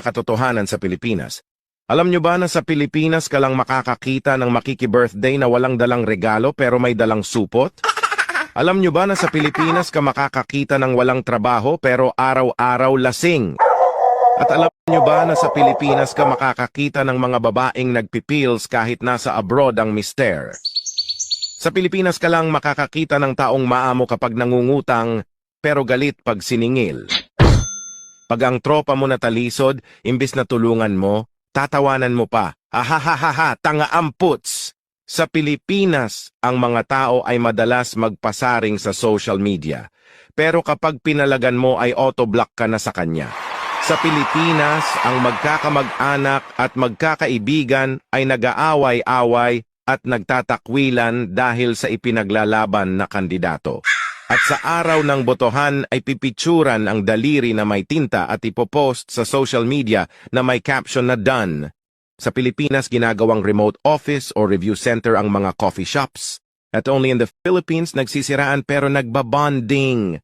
katotohanan sa Pilipinas. Alam nyo ba na sa Pilipinas ka lang makakakita ng makiki-birthday na walang dalang regalo pero may dalang supot? Alam nyo ba na sa Pilipinas ka makakakita ng walang trabaho pero araw-araw lasing? At alam nyo ba na sa Pilipinas ka makakakita ng mga babaeng nagpipils kahit nasa abroad ang mister? Sa Pilipinas ka lang makakakita ng taong maamo kapag nangungutang pero galit pag siningil. Pag ang tropa mo natalisod, imbis na tulungan mo, tatawanan mo pa. Ahahaha, tanga amputs! Sa Pilipinas, ang mga tao ay madalas magpasaring sa social media. Pero kapag pinalagan mo ay autoblock ka na sa kanya. Sa Pilipinas, ang magkakamag-anak at magkakaibigan ay nag-aaway-away at nagtatakwilan dahil sa ipinaglalaban na kandidato. At sa araw ng botohan ay pipicturan ang daliri na may tinta at ipopost sa social media na may caption na done. Sa Pilipinas, ginagawang remote office or review center ang mga coffee shops. At only in the Philippines, nagsisiraan pero nagbabonding.